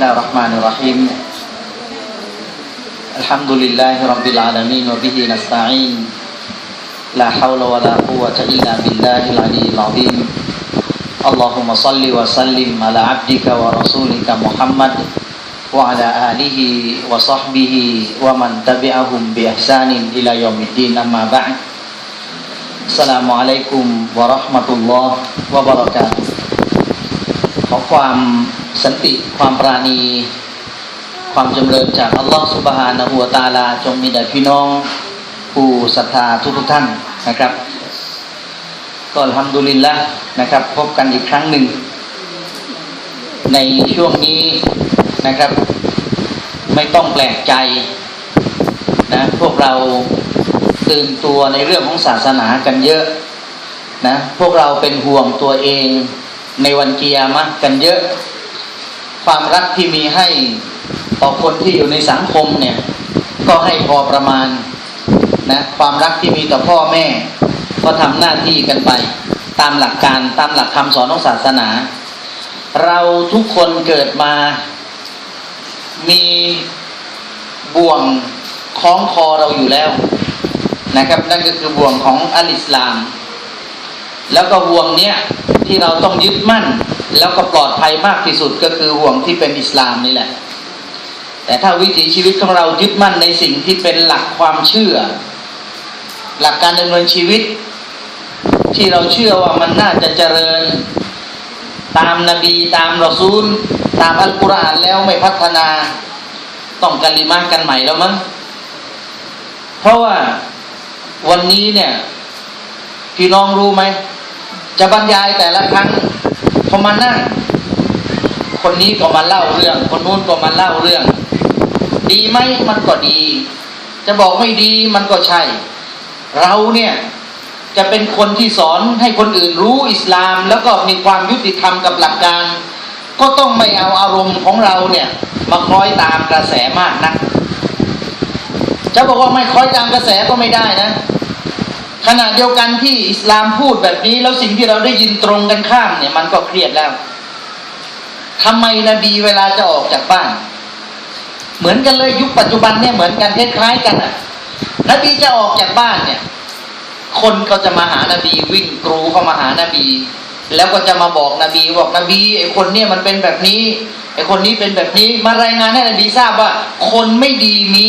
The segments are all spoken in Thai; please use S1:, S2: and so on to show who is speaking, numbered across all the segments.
S1: الله الرحمن الرحيم الحمد لله رب العالمين وبه نستعين لا حول ولا قوة إلا بالله العلي العظيم اللهم صل وسلم على عبدك ورسولك محمد وعلى آله وصحبه ومن تبعهم بإحسان إلى يوم الدين أما بعد السلام عليكم ورحمة الله وبركاته ขอความ สันติความปราณี ความจำเริญจากอัลลอฮฺสุบฮานะฮูวตาลา จงมีแด่พี่น้อง ผู้ศรัทธาทุกท่านนะครับ ก็อัลฮัมดุลิลละนะครับ พบกันอีกครั้งหนึ่ง ในช่วงนี้นะครับ ไม่ต้องแปลกใจนะพวกเราตื่นตัวในเรื่องของศาสนากันเยอะนะพวกเราเป็นห่วงตัวเองในวันกิยามะห์กันเยอะ ความรักที่มีให้ต่อคนที่อยู่ในสังคมเนี่ย ก็ให้พอประมาณนะความรักที่มีต่อพ่อแม่ ก็ทำหน้าที่กันไป ตามหลักการตามหลักคำสอนของศาสนา เราทุกคนเกิดมา มีบ่วงคล้องคอเราอยู่แล้วนะครับ นั่นก็คือบ่วงของอัลอิสลาม แล้วก็ห่วงเนี้ยที่เราต้องยึดมั่น แล้วก็ปลอดภัยมากที่สุดก็คือห่วงที่เป็นอิสลามนี่แหละ แต่ถ้าวิถีชีวิตของเรายึดมั่นในสิ่งที่เป็นหลักความเชื่อ หลักการดำเนินชีวิต ที่เราเชื่อว่ามันน่าจะเจริญ ตามนาบีตามรอซูล ตามอัลกุรอานแล้วไม่พัฒนาต้องกะลิมากันใหม่แล้วมั้งเพราะว่าวันนี้เนี่ยพี่น้องรู้ไหมจะบรรยายแต่ละครั้ง พอมานั่ง คนนี้ก็มาเล่าเรื่อง คนนู้นก็มาเล่าเรื่อง ดีไหมมันก็ดี จะบอกไม่ดีมันก็ใช่ เราเนี่ยจะเป็นคนที่สอนให้คนอื่นรู้อิสลาม แล้วก็มีความยุติธรรมกับหลักการ ก็ต้องไม่เอาอารมณ์ของเราเนี่ย มาคล้อยตามกระแสมากนะจะบอกว่าไม่คล้อยตามกระแสก็ไม่ได้นะ ขณะเดียวกันที่อิสลามพูดแบบนี้ แล้วสิ่งที่เราได้ยินตรงกันข้ามเนี่ย มันก็เครียดแล้วทำไมนบีเวลาจะออกจากบ้าน เหมือนกันเลยยุคปัจจุบันเนี่ยเหมือนกันคล้ายๆกันอะนบีจะออกจากบ้านเนี่ย คนก็จะมาหานาบีวิ่งกรูเข้ามาหานาบี แล้วก็จะมาบอกนบีบอกนบีไอ้คนเนี่ยมันเป็นแบบนี้ไอ้คนนี้เป็นแบบนี้มารายงานให้นบีทราบว่า คนไม่ดีมี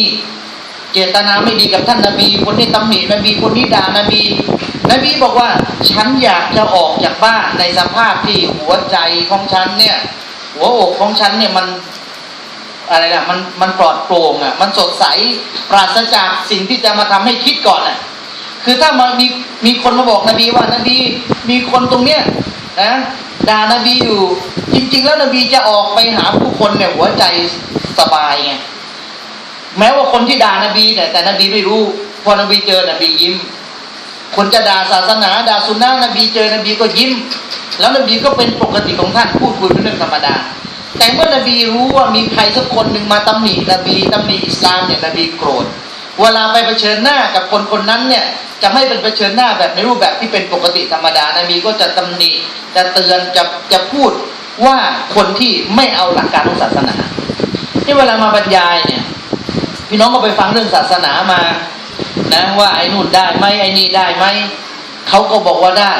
S1: เจตนาไม่ดีกับท่านนาบีคนนี้ตำหนินบีคนนี้ด่านาบีนบีบอกว่าฉันอยากจะออกจากบ้านในสภาพที่หัวใจของฉันเนี่ย หัวอกของฉันเนี่ยมันอะไรนะมันมันปลอดโปร่งอะ มันสดใสปราศจากสิ่งที่จะมาทำให้คิดก่อนอะคือถ้ามามีมีคนมาบอกนบีว่านบี มีคนตรงเนี้ยนะด่านบีอยู่ จริง ๆ แล้วนบีจะออกไปหาผู้คนเนี่ยหัวใจสบายไง แม้ว่าคนที่ด่านบีเนี่ยแต่นบีไม่รู้ พอนบีเจอนบียิ้ม คนจะด่าศาสนาด่าสุนนะนบีเจอนบีก็ยิ้ม แล้วนบีก็เป็นปกติของท่านพูดคุยเป็นเรื่องธรรมดา แต่เมื่อนบีรู้ว่ามีใครสักคนหนึ่งมาตำหนินบีตำหนิอิสลามเนี่ยนบีโกรธ เวลาไปเผชิญหน้ากับคนคนนั้นเนี่ยจะไม่เป็นเผชิญหน้าแบบในรูปแบบที่เป็นปกติธรรมดานบีก็จะตำหนิจะเตือนจะจะพูดว่าคนที่ไม่เอาหลักการของศาสนาที่เวลามาบรรยายเนี่ย พี่น้องก็ไปฟังเรื่องศาสนามา นะว่าไอ้นู่นได้ไหมไอ้นี่ได้ไหมเขาก็บอกว่าได้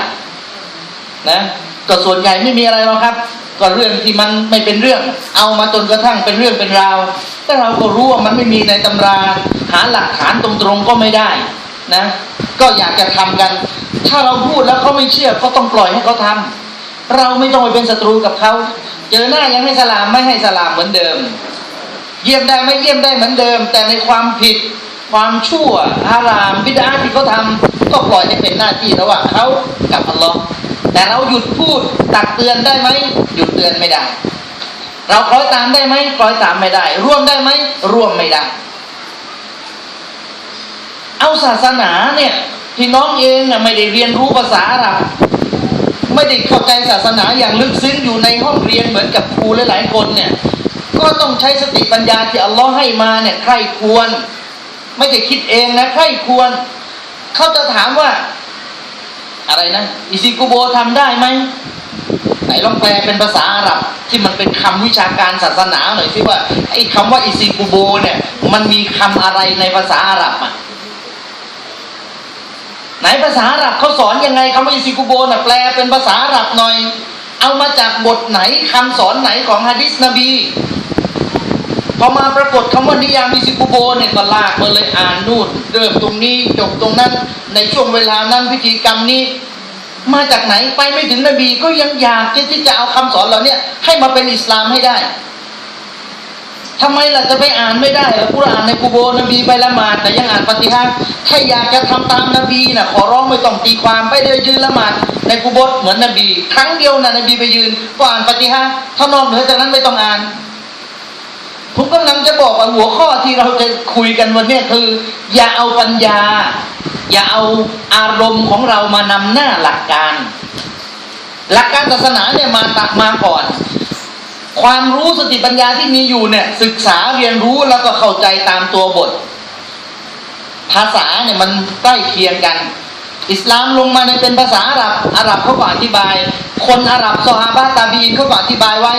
S1: นะก็ส่วนใหญ่ไม่มีอะไรหรอกครับ ก็เรื่องที่มันไม่เป็นเรื่อง เอามาจนกระทั่งเป็นเรื่องเป็นราวแต่เราก็รู้ว่ามันไม่มีในตำรา หาหลักฐานตรงๆก็ไม่ได้นะ ก็อยากจะทำกัน ถ้าเราพูดแล้วเขาไม่เชื่อก็ต้องปล่อยให้เขาทำเราไม่ต้องไปเป็นศัตรูกับเขาเจอหน้ายังให้สลามไม่ให้สลามเหมือนเดิม เยี่ยมได้ไม่เยี่ยมได้เหมือนเดิม แต่ในความผิดความชั่วอารามบิดาที่เขาทำก็ปล่อยให้เป็นหน้าที่ระหว่างเขากับอัลลอฮ์แต่เราหยุดพูดตักเตือนได้ไหมหยุดเตือนไม่ได้ เราคล้อยตามได้ไหมคล้อยตามไม่ได้ ร่วมได้ไหมร่วมไม่ได้ เอาศาสนาเนี่ยพี่น้องเองน่ะไม่ได้เรียนรู้ภาษาอาหรับไม่ได้เข้าใจศาสนาอย่างลึกซึ้งอยู่ในห้องเรียนเหมือนกับครูหลายๆคนเนี่ย ก็ต้องใช้สติปัญญาที่อัลลอฮ์ให้มาเนี่ยใครควร ไม่ได้คิดเองนะใครควร เขาจะถามว่า อะไรนะอิซิกุโบทำได้ไหมไหนลองแปลเป็นภาษาอาหรับที่มันเป็นคำวิชาการศาสนาหน่อยสิว่าไอ้คำว่าอิซิกุโบเนี่ย มันมีคำอะไรในภาษาอาหรับอะไหนภาษาอาหรับเขาสอนยังไงคำว่าอิซิกุโบน่ะแปลเป็นภาษาอาหรับหน่อย เอามาจากบทไหนคำสอนไหนของฮะดิษนบี พอมาปรากฏคำว่านิยามอิซิกุโบเนี่ยก็ลากมาเลยอ่านนู่นเริ่มตรงนี้จบตรงนั้น ในช่วงเวลานั้นพิธีกรรมนี้ มาจากไหนไปไม่ถึงนบีก็ยังอยากที่ที่จะเอาคำสอนเหล่าเนี้ยให้มาเป็นอิสลามให้ได้ทำไมล่ะจะไปอ่านไม่ได้ล่ะกุรอานในกูโบนบีไปละหมาดแต่ยังอ่านปฏิฮะห์ถ้าอยากจะทำตามนบีน่ะขอร้องไม่ต้องตีความไปเดินยืนละหมาดในกูโบเหมือนนบี ครั้งเดียวน่ะนบีไปยืนก็อ่านปฏิฮะห์ถ้านอกเหนือจากนั้นไม่ต้องอ่าน ผมกำลังจะบอกว่าหัวข้อที่เราจะคุยกันวันนี้คือ อย่าเอาปัญญา อย่าเอาอารมณ์ของเรามานำหน้าหลักการ หลักการศาสนาเนี่ยมาตักมาก่อน ความรู้สติปัญญาที่มีอยู่เนี่ย ศึกษาเรียนรู้แล้วก็เข้าใจตามตัวบท ภาษาเนี่ยมันใกล้เคียงกัน อิสลามลงมาในเป็นภาษาอาหรับอาหรับเขาก็อธิบาย คนอาหรับซอฮาบะตาบีนเขาก็อธิบายไว้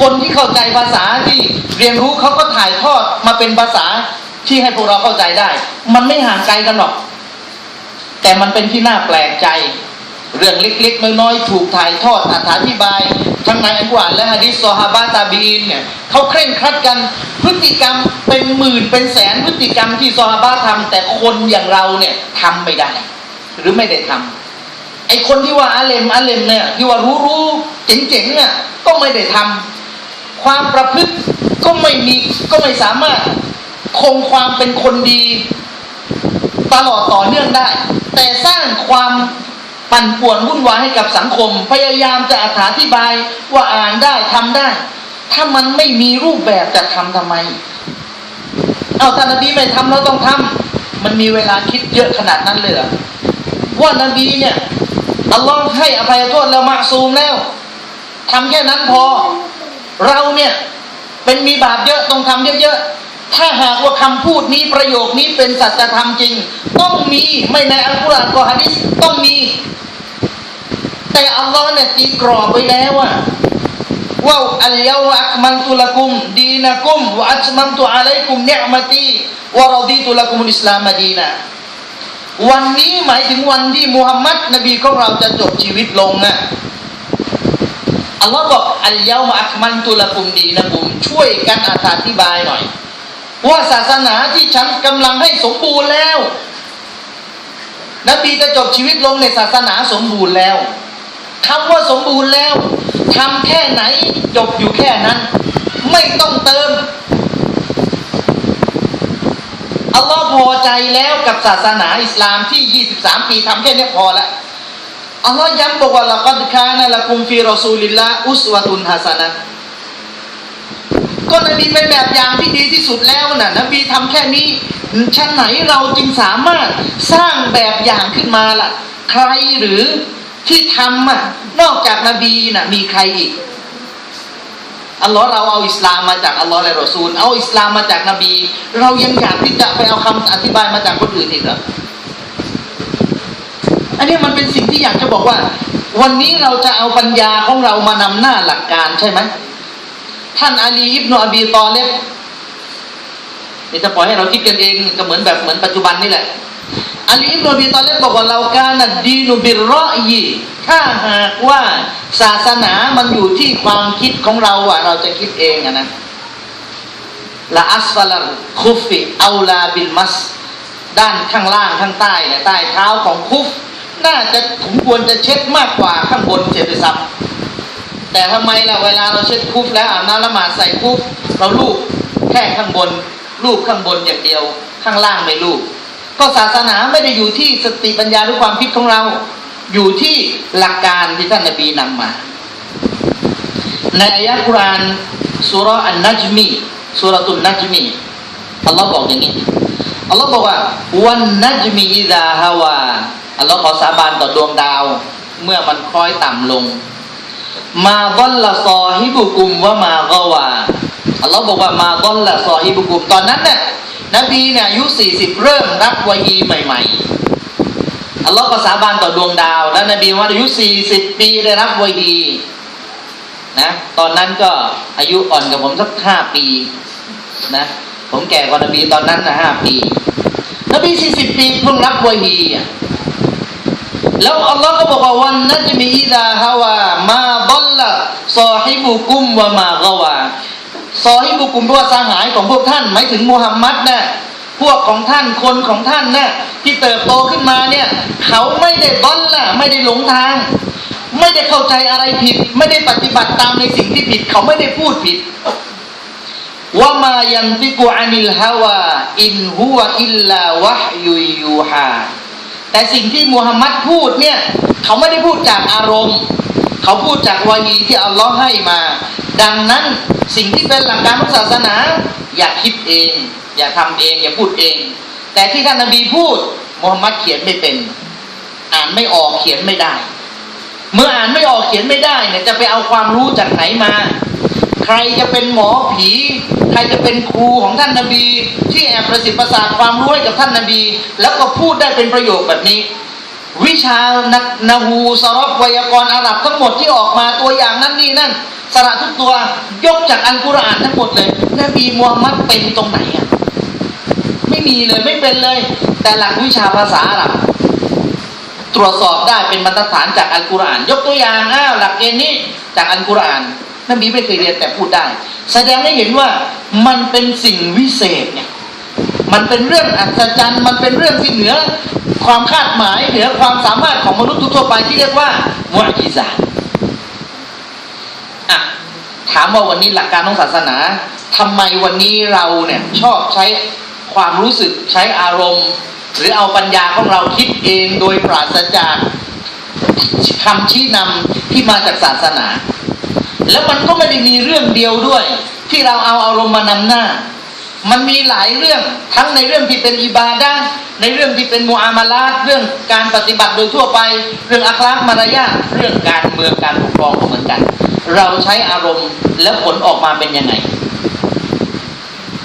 S1: คนที่เข้าใจภาษาที่เรียนรู้เขาก็ถ่ายทอดมาเป็นภาษาที่ให้พวกเราเข้าใจได้ มันไม่ห่างไกลกันหรอก แต่มันเป็นที่น่าแปลกใจ เรื่องเล็กๆน้อยๆถูกถ่ายทอดอธิบาย ทั้งในอัลกุรอานและฮะดิษซอฮาบะตาบีนเนี่ยเขาเคร่งครัดกันพฤติกรรมเป็นหมื่นเป็นแสนพฤติกรรมที่ซอฮาบะทำแต่คนอย่างเราเนี่ยทำไม่ได้ หรือไม่ได้ทำไอคนที่ว่าอาเลมอาเลมเนี่ยที่ว่ารู้รู้เจ๋งเจ๋งๆเนี่ยก็ไม่ได้ทำความประพฤติก็ไม่มีก็ไม่สามารถคงความเป็นคนดี ตลอดต่อเนื่องได้ แต่สร้างความปั่นป่วนวุ่นวายให้กับสังคม พยายามจะอธิบายว่าอ่านได้ทำได้ ถ้ามันไม่มีรูปแบบจะทำทำไม เอาท่านนบีไม่ทำเราต้องทำ มันมีเวลาคิดเยอะขนาดนั้นเลยว่านบีเนี่ยอัลลอฮ์ให้อภัยโทษแล้วมาซูมแล้วทำแค่นั้นพอ เราเนี่ยเป็นมีบาปเยอะต้องทำเยอะๆถ้าหากว่าคำพูดนี้ประโยคนี้เป็นสัจธรรมจริง ต้องมีไม่ในอัลกุรอานก็ฮะดิษต้องมี แต่อัลลอฮ์เนี่ยตีกรอบไว้แล้วว่า ว่าอัลยาวะอักมันตุลกุมดีนะกุมวะอัจมัมตุอะลัยกุมเนอมตีวะรอดีตุลกุมุลอิสลามดีนะวันนี้หมายถึงวันที่มุฮัมมัดนบีของเราจะจบชีวิตลงนะอัลลอฮ์บอกอัลยาวะอักมันตุลกุมดีนะกุมช่วยกันอธิบายหน่อย ว่าศาสนาที่ฉันกำลังให้สมบูรณ์แล้ว นบีจะจบชีวิตลงในศาสนาสมบูรณ์แล้วคำว่าสมบูรณ์แล้ว ทำแค่ไหนจบอยู่แค่นั้น ไม่ต้องเติมอัลลอฮ์พอใจแล้วกับศาสนาอิสลามที่ 23 ปีทำแค่นี้พอละอัลลอฮ์ย้ำบอกว่าละกัดคานะละกุมฟีรอซูลิลละอุสวะตุนฮัสนะก็นบีเป็นแบบอย่างที่ดีที่สุดแล้วนะ่ะนบีทำแค่นี้ชั้นไหนเราจึงสามารถสร้างแบบอย่างขึ้นมาล่ะ ใครหรือ ที่ทำอะนอกจากนบีน่ะมีใครอีกอัลลอฮ์เราเอาอิสลามมาจากอัลลอฮ์และรอซูล เอาอิสลามมาจากนบี เรายังอยากที่จะไปเอาคำอธิบายมาจากคนอื่นอีกเหรออันนี้มันเป็นสิ่งที่อยากจะบอกว่า วันนี้เราจะเอาปัญญาของเรามานำหน้าหลักการใช่ไหมท่านอาลีอิบนอบีตอเลบนี่จะปล่อยให้เราคิดกันเองก็เหมือนแบบเหมือนปัจจุบันนี่แหละ อาลีอิบนุบีตอเลบบอกว่าเราการนัดดีนุบิรอยีถ้าหากว่าศาสนามันอยู่ที่ความคิดของเราอะเราจะคิดเองอะนะละอัสฟาลคุฟิเอาลาบิลมัส ด้านข้างล่างข้างใต้เนี่ยใต้เท้าของคุฟ น่าจะผมควรจะเช็ดมากกว่าข้างบนเสียด้วยซ้ำแต่ทำไมล่ะเวลาเราเช็ดคุฟแล้วอาบน้ำละหมาดใส่คุฟ เราลูบแค่ข้างบนลูบข้างบนอย่างเดียว ข้างล่างไม่ลูบ ก็ศาสนาไม่ได้อยู่ที่สติปัญญาหรือความคิดของเรา อยู่ที่หลักการที่ท่านนบีนำมา ในอายะกุรานสุรอันนัจมีสุรตุนนัจมีอัลลอฮ์บอกอย่างนี้อัลลอฮ์บอกว่าวันนัจมีอิดาฮาวาอัลลอฮ์ขอสาบานต่อดวงดาว เมื่อมันคล้อยต่ำลง มาดอลละซอฮิบุกุมว่ามาก็ว่าอัลลอฮ์บอกว่ามาดอลละซอฮิบุกุมตอนนั้นเนี่ย นบีเนี่ยอายุ40 เริ่มรับวะฮีใหม่ๆอัลลอฮ์ก็สาบานต่อดวงดาว แล้วนบีมุฮัมมัดอายุ 40 ปีได้รับวะฮีนะตอนนั้นก็อายุอ่อนกับผมสักห้าปีนะผมแก่กว่านบีตอนนั้นนะห้าปี นบีสี่สิบปีเพิ่งรับวะฮีแล้วอัลลอฮ์ก็บอกว่าวันนัจมีอิดาฮาวามาดัลละซอฮิบุกุมวะมากวา ซอฮิบุกุมตัวสหายของพวกท่าน หมายถึงมุฮัมมัดนะพวกของท่านคนของท่านนะที่เติบโตขึ้นมาเนี่ย เขาไม่ได้ดัลละไม่ได้หลงทาง ไม่ได้เข้าใจอะไรผิด ไม่ได้ปฏิบัติตามในสิ่งที่ผิด เขาไม่ได้พูดผิดว่ามายันติกุอานิลฮาวาอินฮุวอิลลาวะฮยุยยูฮาแต่สิ่งที่มูฮัมมัดพูดเนี่ย เขาไม่ได้พูดจากอารมณ์ เขาพูดจากวายีที่อัลลอฮ์ให้มา ดังนั้นสิ่งที่เป็นหลักการของศาสนา อย่าคิดเอง อย่าทำเอง อย่าพูดเอง แต่ที่ท่านนบีพูดมูฮัมหมัดเขียนไม่เป็น อ่านไม่ออกเขียนไม่ได้ เมื่ออ่านไม่ออกเขียนไม่ได้เนี่ยจะไปเอาความรู้จากไหนมา ใครจะเป็นหมอผี ใครจะเป็นครูของท่านนบี ที่แอบประสิทธิ์ประสาทความรู้ให้กับท่านนบี แล้วก็พูดได้เป็นประโยคแบบนี้ วิชานักนาหูสรบไวยากรณ์อาหรับทั้งหมดที่ออกมาตัวอย่างนั้นนี่นั่นสระทุกตัวยกจากอัลกุรอานทั้งหมดเลย นบีมูฮัมมัดเป็นตรงไหนอะไม่มีเลยไม่เป็นเลย แต่หลักวิชาภาษาอาหรับตรวจสอบได้เป็นมาตรฐานจากอัลกุรอาน ยกตัวอย่างอ้าวหลักเกณฑ์นี้จากอัลกุรอานนบีไม่เคยเรียนแต่พูดได้ แสดงให้เห็นว่ามันเป็นสิ่งวิเศษเนี่ย มันเป็นเรื่องอัศจรรย์ มันเป็นเรื่องที่เหนือความคาดหมายเหนือความสามารถของมนุษย์ทั่วไปที่เรียกว่ามุอจิซาอะถามว่าวันนี้หลักการของศาสนาทำไมวันนี้เราเนี่ยชอบใช้ความรู้สึกใช้อารมณ์ หรือเอาปัญญาของเราคิดเองโดยปราศจากคำชี้นำที่มาจากศาสนา แล้วมันก็ไม่ได้มีเรื่องเดียวด้วย ที่เราเอาอารมณ์มานำหน้า มันมีหลายเรื่องทั้งในเรื่องที่เป็นอิบาดะในเรื่องที่เป็นมูอามาลาตเรื่องการปฏิบัติโดยทั่วไป เรื่องอัคลากมารยาทเรื่องการเมืองการปกครองก็เหมือนกัน เราใช้อารมณ์แล้วผลออกมาเป็นยังไง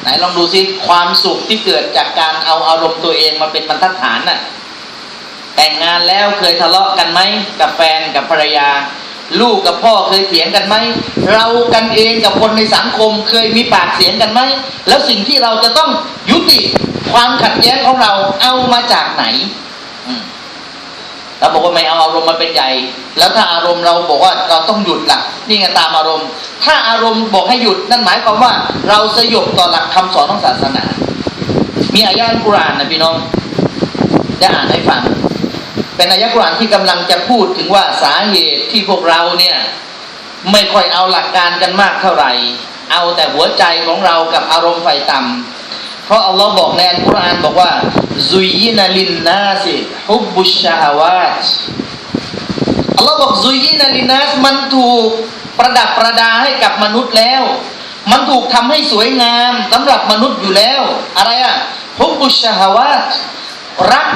S1: ไหนลองดูซิความสุขที่เกิดจากการเอาอารมณ์ตัวเองมาเป็นบรรทัดฐานน่ะแต่งงานแล้วเคยทะเลาะกันไหมกับแฟนกับภรรยา ลูกกับพ่อเคยเถียงกันไหม เรากันเองกับคนในสังคมเคยมีปากเสียงกันไหม แล้วสิ่งที่เราจะต้องยุติความขัดแย้งของเราเอามาจากไหนเราบอกว่าไม่เอาอารมณ์มาเป็นใหญ่ แล้วถ้าอารมณ์เราบอกว่าเราต้องหยุดล่ะ นี่ไงตามอารมณ์ ถ้าอารมณ์บอกให้หยุดนั่นหมายความว่า เราสยบต่อหลักคำสอนของศาสนา มีอายะห์อัลกุรานนะพี่น้องจะอ่านให้ฟัง เป็นอายะกุรานที่กำลังจะพูดถึงว่าสาเหตุที่พวกเราเนี่ยไม่ค่อยเอาหลักการกันมากเท่าไหร่ เอาแต่หัวใจของเรากับอารมณ์ไฟต่ำเพราะอัลลอฮ์บอกในอัลกุรอานบอกว่าซุยยินาลินนาสิฮุบบุชาฮาวาตอัลลอฮ์บอกซุยยินาลินนาสมันถูกประดับประดาให้กับมนุษย์แล้ว มันถูกทำให้สวยงามสำหรับมนุษย์อยู่แล้ว อะไรอะฮุบบุชฮาวาตรัก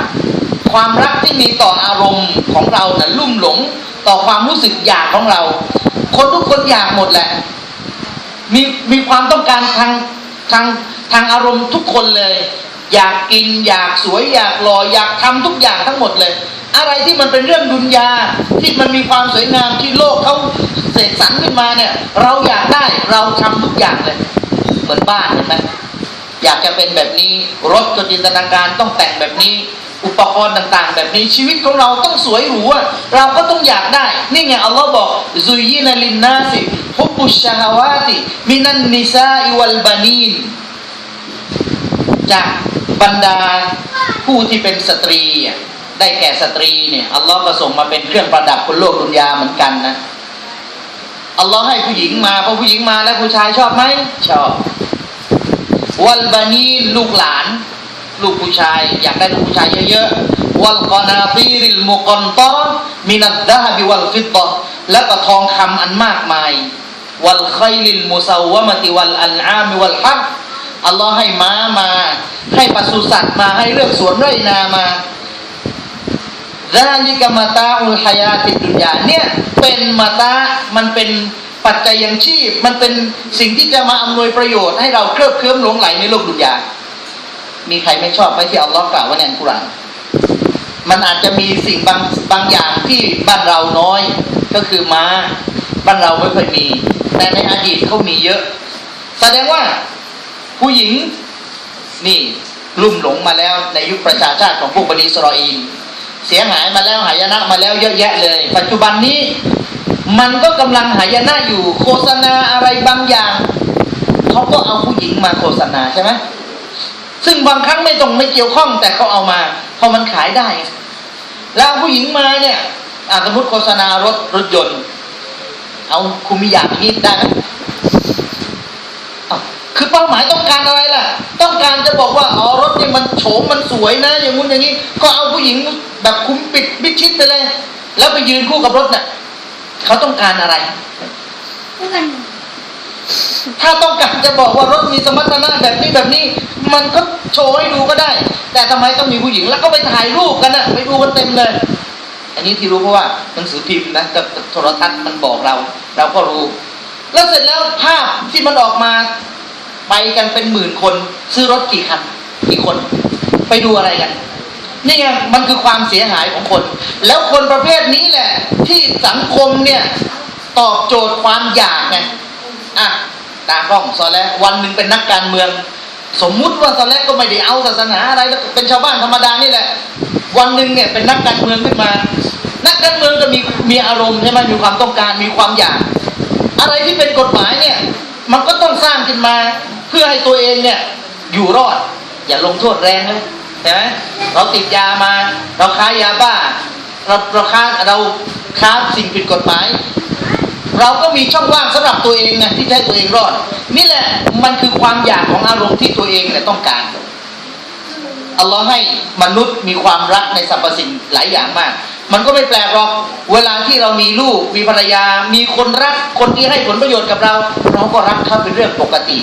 S1: ความรักที่มีต่ออารมณ์ของเรานะ่ะลุ่มหลงต่อความรู้สึกอยากของเรา คนทุกคนอยากหมดแหละ มีมีความต้องการทางทางทางอารมณ์ทุกคนเลย อยากกิน อยากสวย อยากหล่ออยากทำทุกอย่างทั้งหมดเลย อะไรที่มันเป็นเรื่องดุนยาที่มันมีความสวยงามที่โลกเขาเสกสรรขึ้นมาเนี่ย เราอยากได้เราทำทุกอย่างเลย เหมือนบ้านเห็นไหมอยากจะเป็นแบบนี้รถก็จินตนาการต้องแต่งแบบนี้ อุปกรณ์ต่าง ๆ แบบนี้ชีวิตของเราต้องสวยหรูอะเราก็ต้องอยากได้ นี่ไงอัลลอฮ์บอกซุยยินาลินนาสิฮุบุชาฮาวาติมินันนิซาอิวัลบานีนจากบรรดาผู้ที่เป็นสตรีได้แก่สตรีเนี่ยอัลลอฮ์ก็ส่งมาเป็นเครื่องประดับบนโลกดุนยาเหมือนกันนะอัลลอฮ์ให้ผู้หญิงมาพอผู้หญิงมาแล้วผู้ชายชอบไหมชอบวัลบานีนลูกหลาน ลูกผู้ชาย อยากได้ลูกผู้ชายเยอะๆวัลกอนาตีริลมุกอนตอมินัดดะฮบิวัลฟิตตะและก็ทองคำอันมากมาย วัลไคลิลมุซาวะมติวัลอันอามิวัลฮับอัลลอฮ์ให้ม้ามา ให้ปศุสัตว์มาให้เลือกสวนไร่นามาดาลิกมาตาอุลฮายาติดุนยาเนี่ยเป็นมาตามันเป็นปัจจัยยังชีพ มันเป็นสิ่งที่จะมาอำนวยประโยชน์ให้เราเคลิบเคลิ้มหลงไหลในโลกดุนยา มีใครไม่ชอบไหมที่อัลลอฮ์กล่าวไว้ในอัลกุรอานมันอาจจะมีสิ่งบางบางอย่างที่บ้านเราน้อย ก็คือม้าบ้านเราไม่เคยมี แต่ในอดีตเขามีเยอะ แสดงว่าผู้หญิงนี่ลุ่มหลงมาแล้วในยุคประชาชาติของพวกบันิสรออีลเสียหายมาแล้วหายนะมาแล้วเยอะแยะเลย ปัจจุบันนี้ มันก็กำลังหายนะอยู่โฆษณาอะไรบางอย่างเขาก็เอาผู้หญิงมาโฆษณาใช่ไหม ซึ่งบางครั้งไม่ตรงไม่เกี่ยวข้องแต่เขาเอามาเพราะมันขายได้ แล้วผู้หญิงมาเนี่ยสมมติโฆษณารถรถยนต์ เอาคุณมีอยากนี้ได้ไหมอ้าวคือเป้าหมายต้องการอะไรล่ะ ต้องการจะบอกว่าอ๋อรถเนี่ยมันโฉมมันสวยนะ อย่างงู้นอย่างนี้ ก็เอาผู้หญิงแบบคุมปิดมิดชิดไปเลย แล้วไปยืนคู่กับรถน่ะเขาต้องการอะไร ถ้าต้องการจะบอกว่ารถมีสมรรถนะแบบนี้แบบนี้ มันก็โชว์ให้ดูก็ได้ แต่ทำไมต้องมีผู้หญิงแล้วก็ไปถ่ายรูปกันนะไปดูกันเต็มเลย อันนี้ที่รู้เพราะว่าหนังสือพิมพ์นะกับโทรทัศน์มันบอกเรา เราก็รู้ แล้วเสร็จแล้วภาพที่มันออกมาไปกันเป็นหมื่นคน ซื้อรถกี่คันกี่คน ไปดูอะไรกันนี่ไงมันคือความเสียหายของคน แล้วคนประเภทนี้แหละ ที่สังคมเนี่ย ตอบโจทย์ความอยากไง อะตากล้องซอแล้วันหนึ่งเป็นนักการเมือง สมมุติว่าซอแล้ก็ไม่ได้เอาศาสนาอะไรแล้วเป็นชาวบ้านธรรมดานี่แหละ วันหนึ่งเนี่ยเป็นนักการเมืองขึ้นมา นักการเมืองก็มีมีอารมณ์ใช่ไหมมีความต้องการมีความอยาก อะไรที่เป็นกฎหมายเนี่ย มันก็ต้องสร้างขึ้นมาเพื่อให้ตัวเองเนี่ยอยู่รอด อย่าลงโทษแรงเลยใช่ไหมเราติดยามา เราค้ายาบ้า เราเราค้าเราค้าสิ่งผิดกฎหมาย เราก็มีช่องว่างสำหรับตัวเองนะที่จะให้ตัวเองรอด นี่แหละมันคือความอยากของอารมณ์ที่ตัวเองเนี่ยต้องการอัลลอฮ์ให้มนุษย์มีความรักในสรรพสิ่งหลายอย่างมาก มันก็ไม่แปลกหรอก เวลาที่เรามีลูกมีภรรยา มีคนรักคนที่ให้ผลประโยชน์กับเรา เราก็รักเขาเป็นเรื่องปกติ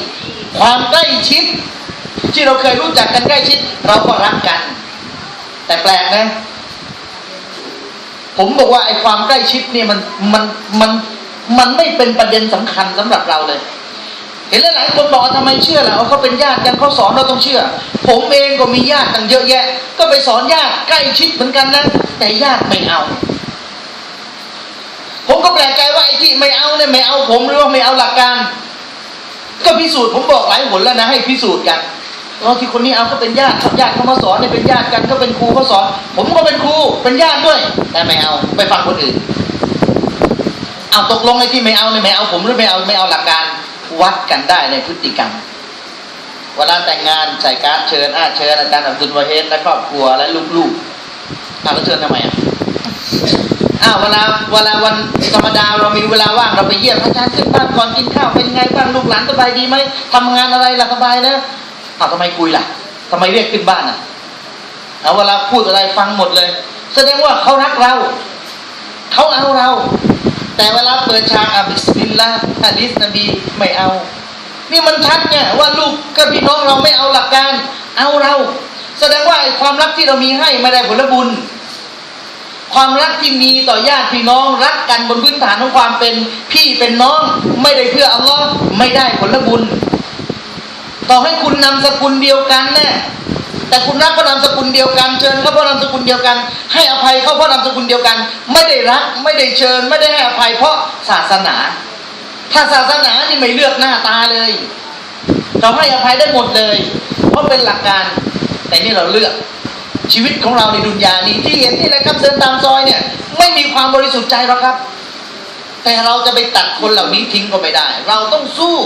S1: ความใกล้ชิด ที่เราเคยรู้จักกันใกล้ชิด เราก็รักกัน แต่แปลกนะ ผมบอกว่าไอ้ความใกล้ชิดเนี่ยมันมันมัน มันไม่เป็นประเด็นสำคัญสำหรับเราเลย เห็นหลายคนบอกว่าทำไมเชื่อล่ะเอาเขาเป็นญาติกันเขาสอนเราต้องเชื่อ ผมเองก็มีญาติตั้งเยอะแยะ ก็ไปสอนญาติใกล้ชิดเหมือนกันนะแต่ญาติไม่เอา ผมก็แปลกใจว่าไอ้ที่ไม่เอาเนี่ยไม่เอาผมหรือว่าไม่เอาหลักการ ก็พิสูจน์ผมบอกหลายหนแล้วนะ ให้พิสูจน์กันเราที่คนนี้เอาก็เป็นญาติญาติเขามาสอนเนี่ยเป็นญาติกันก็เป็นครูเขาสอน ผมก็เป็นครูเป็นญาติด้วย แต่ไม่เอาไปฟังคนอื่น เอาตกลงไอ้ที่ไม่เอาเนี่ยไม่เอาผมหรือไม่เอาไม่เอาหลักการวัดกันได้ในพฤติกรรมเวลาแต่งงานใส่การ์ดเชิญอาเชิญอาจารย์อับดุลวาเฮดและครอบครัวและลูกๆอ้าวแล้วเชิญทำไมอะอ้าวเวลาเวลาวันธรรมดาเรามีเวลาว่างเราไปเยี่ยมอาจารย์ขึ้นบ้านก่อนกินข้าวเป็นไงบ้างลูกหลานสบายดีไหมทำงานอะไรล่ะสบายนะอ้าวทำไมคุยล่ะทำไมเรียกขึ้นบ้านอะเอาเวลาพูดอะไรฟังหมดเลย แสดงว่าเขารักเรา เขาเอาเรา แต่เวลาเปิดฉากอะบิสมิลลาฮะดิษนบีไม่เอา นี่มันชัดไงว่าลูกกับพี่น้องเราไม่เอาหลักการ เอาเรา แสดงว่าไอ้ความรักที่เรามีให้ไม่ได้ผลบุญ ความรักที่มีต่อญาติพี่น้องรักกันบนพื้นฐานของความเป็นพี่เป็นน้อง ไม่ได้เพื่ออัลลอฮ์ไม่ได้ผลบุญ ต่อให้คุณนำสกุลเดียวกันแน่ แต่คุณรักเพราะนามสกุลเดียวกัน เชิญเขาเพราะนามสกุลเดียวกัน ให้อภัยเขาเพราะนามสกุลเดียวกัน ไม่ได้รัก ไม่ได้เชิญ ไม่ได้ให้อภัย เพราะศาสนา ถ้าศาสนานี่ไม่เลือกหน้าตาเลย เราให้อภัยได้หมดเลย เพราะเป็นหลักการ แต่นี่เราเลือกชีวิตของเราในดุนยานี้ที่เห็นนี่แหละครับเดินตามซอยเนี่ย ไม่มีความบริสุทธิ์ใจหรอกครับ แต่เราจะไปตัดคนเหล่านี้ทิ้งก็ไม่ได้ เราต้องสู้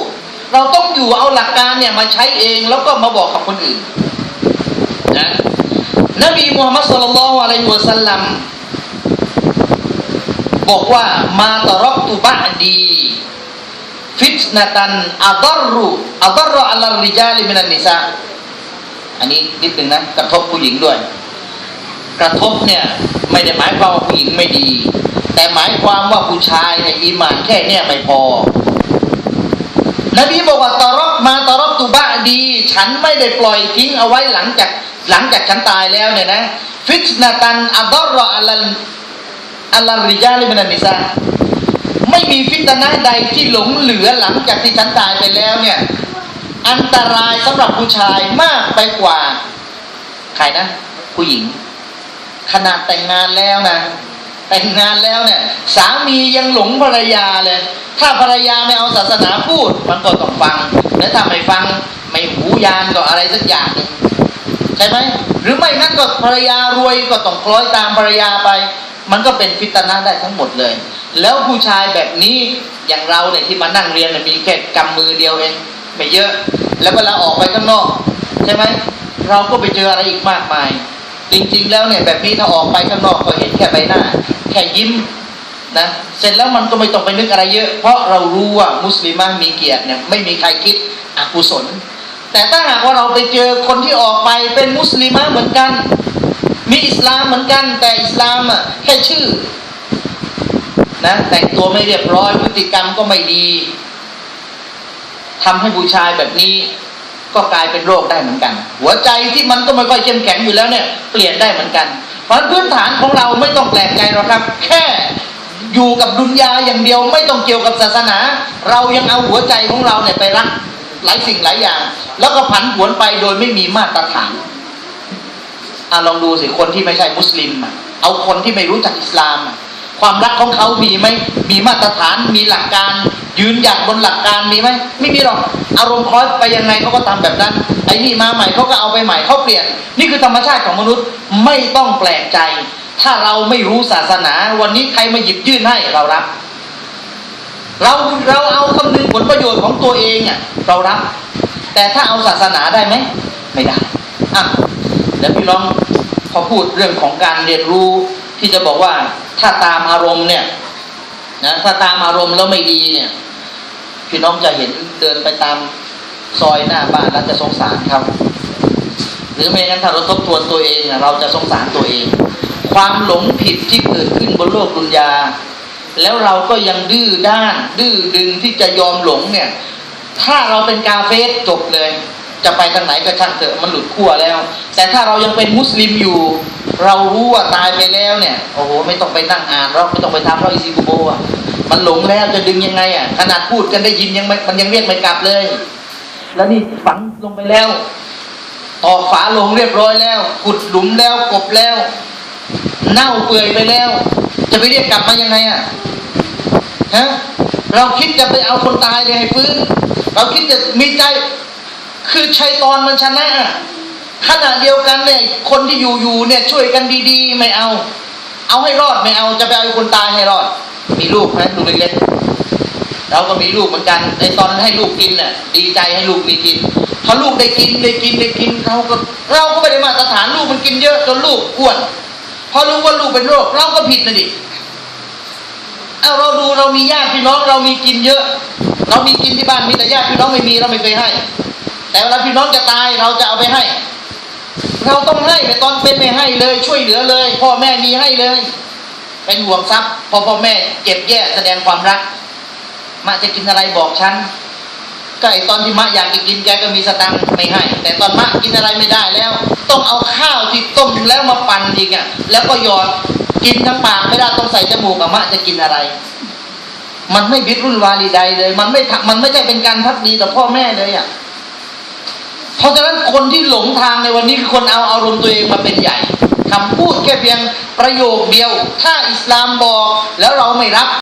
S1: เราต้องอยู่เอาหลักการเนี่ยมาใช้เองแล้วก็มาบอกกับคนอื่น นะนบีมูฮัมมัดสุลลัลลอฮุอะลัยฮิวะสัลลัมบอกว่ามาตรอกตุบะดีฟิตนาตันอัดรุอัดรอัลลอริจาลิมินันนิซาอันนี้นิดหนึ่งนะกระทบผู้หญิงด้วย กระทบเนี่ยไม่ได้หมายความว่าผู้หญิงไม่ดี แต่หมายความว่าผู้ชายเนี่ยอีมานแค่เนี่ยไม่พอ นบีบอกว่าตอรอกมาตอรอกตุบะดี ฉันไม่ได้ปล่อยทิ้งเอาไว้หลังจากหลังจากฉันตายแล้วเนี่ยนะ ฟิตนาตันอัดรออัลลอัลลริจาลิมินันนิซาไม่มีฟิตนะใดที่หลงเหลือหลังจากที่ฉันตายไปแล้วเนี่ย อันตรายสำหรับผู้ชายมากไปกว่า ใครนะ ผู้หญิง ขนาดแต่งงานแล้วนะ แต่งงานแล้วเนี่ย สามียังหลงภรรยาเลย ถ้าภรรยาไม่เอาศาสนาพูด มันก็ต้องฟัง แล้วถ้าไม่ฟังไม่หูยานก็อะไรสักอย่างหนึ่งใช่ไหมหรือไม่งั้นก็ภรรยารวยก็ต้องคล้อยตามภรรยาไป มันก็เป็นฟิตนะได้ทั้งหมดเลย แล้วผู้ชายแบบนี้อย่างเราเนี่ยที่มานั่งเรียนเนี่ยมีแค่กำมือเดียวเองไม่เยอะ แล้วเวลาออกไปข้างนอก ใช่ไหมเราก็ไปเจออะไรอีกมากมาย จริง ๆ แล้วเนี่ยแบบนี้ถ้าออกไปข้างนอกก็เห็นแค่ใบหน้า แค่ยิ้มนะเสร็จแล้วมันก็ไม่ต้องไปนึกอะไรเยอะ เพราะเรารู้ว่ามุสลิมมีเกียรติเนี่ยไม่มีใครคิดอกุศล แต่ถ้าหากว่าเราไปเจอคนที่ออกไปเป็นมุสลิมเหมือนกัน มีอิสลามเหมือนกัน แต่อิสลามอะแค่ชื่อนะแต่งตัวไม่เรียบร้อยพฤติกรรมก็ไม่ดีทำให้ผู้ชายแบบนี้ ก็กลายเป็นโรคได้เหมือนกัน หัวใจที่มันก็ไม่ค่อยเข้มแข็งอยู่แล้วเนี่ย เปลี่ยนได้เหมือนกัน เพราะนั้นพื้นฐานของเราไม่ต้องแปลกใจหรอกครับ แค่อยู่กับดุนยาอย่างเดียวไม่ต้องเกี่ยวกับศาสนา เรายังเอาหัวใจของเราเนี่ยไปรักหลายสิ่งหลายอย่าง แล้วก็ผันผวนไปโดยไม่มีมาตรฐานอะลองดูสิคนที่ไม่ใช่มุสลิมอะเอาคนที่ไม่รู้จักอิสลามอะ ความรักของเขามีไหมมีมาตรฐานมีหลักการ ยืนหยัดบนหลักการมีไหมไม่มีหรอกอารมณ์คล้อยไปยังไงเขาก็ทำแบบนั้นไอ้นี่มาใหม่เขาก็เอาไปใหม่เขาเปลี่ยน นี่คือธรรมชาติของมนุษย์ไม่ต้องแปลกใจ ถ้าเราไม่รู้ศาสนา วันนี้ใครมาหยิบยื่นให้เรารับเราเราเอาคำนึงผลประโยชน์ของตัวเองอะเรารับ แต่ถ้าเอาศาสนาได้ไหมไม่ได้อะแล้วพี่น้องพอพูดเรื่องของการเรียนรู้ ที่จะบอกว่าถ้าตามอารมณ์เนี่ยนะถ้าตามอารมณ์แล้วไม่ดีเนี่ย พี่น้องจะเห็นเดินไปตามซอยหน้าบ้านแล้วจะสงสารเขาหรือไม่งั้นถ้าเราทบทวนตัวเองเราจะสงสารตัวเอง ความหลงผิดที่เกิดขึ้นบนโลกดุนยา แล้วเราก็ยังดื้อด้าน ดื้อดึงที่จะยอมหลงเนี่ย ถ้าเราเป็นกาเฟสจบเลย จะไปทางไหนก็ช่างเถอะมันหลุดขั้วแล้ว แต่ถ้าเรายังเป็นมุสลิมอยู่ เรารู้ว่าตายไปแล้วเนี่ยโอ้โหไม่ต้องไปนั่งอ่านเราไม่ต้องไปทำเราอีซีกูโบอะมันหลงแล้วจะดึงยังไงอะขนาดพูดกันได้ยินยังม่มันยังเรียกไม่กลับเลย แล้วนี่ฝังลงไปแล้วตอกฝาลงเรียบร้อยแล้วขุดหลุมแล้วกบแล้ว เน่าเปื่อยไปแล้ว จะไปเรียกกลับมายังไงอะฮะเราคิดจะไปเอาคนตายเลยให้ฟื้น เราคิดจะมีใจ คือชัยตอนมันชนะ ขณะเดียวกันเนี่ย คนที่อยู่อยู่เนี่ย ช่วยกันดีๆ ไม่เอา เอาให้รอดไม่เอาจะไปเอาคนตายให้รอด มีลูกไหมลูกเล็กๆเราก็มีลูกเหมือนกันในตอนให้ลูกกินน่ะ ดีใจให้ลูกมีกินพอลูกได้กินได้กินได้กินเขาก็ เราก็ไม่ได้มาตรฐานลูกมันกินเยอะจนลูกอ้วนพอรู้ว่าลูกเป็นโรคเราก็ผิดนะดิเอาเราดูเรามีญาติพี่น้องเรามีกินเยอะ เรามีกินที่บ้านมีแต่ญาติพี่น้องไม่มีเราไม่เคยให้ แต่เวลาพี่น้องจะตายเราจะเอาไปให้ เราต้องให้แต่ตอนเป็นไม่ให้เลย ช่วยเหลือเลย พ่อแม่มีให้เลย เป็นห่วงทรัพย์พอพ่อแม่เจ็บแย่แสดงความรักมาจะกินอะไรบอกฉันก็ไอตอนที่มะอยากจะกินแกก็มีสตังค์ไม่ให้ แต่ตอนมะกินอะไรไม่ได้แล้ว ต้องเอาข้าวที่ต้มแล้วมาปั่นอีกอะแล้วก็หยอดกินทั้งปากไม่ได้ต้องใส่จมูกอะมะจะกินอะไร มันไม่บิดรุ่นวาลีใดเลย มันไม่ทำมันไม่ใช่เป็นการพักดีต่อพ่อแม่เลยอะ เพราะฉะนั้นคนที่หลงทางในวันนี้คือคนเอาอารมณ์ตัวเองมาเป็นใหญ่คำพูดแค่เพียงประโยคเดียว ถ้าอิสลามบอกแล้วเราไม่รับ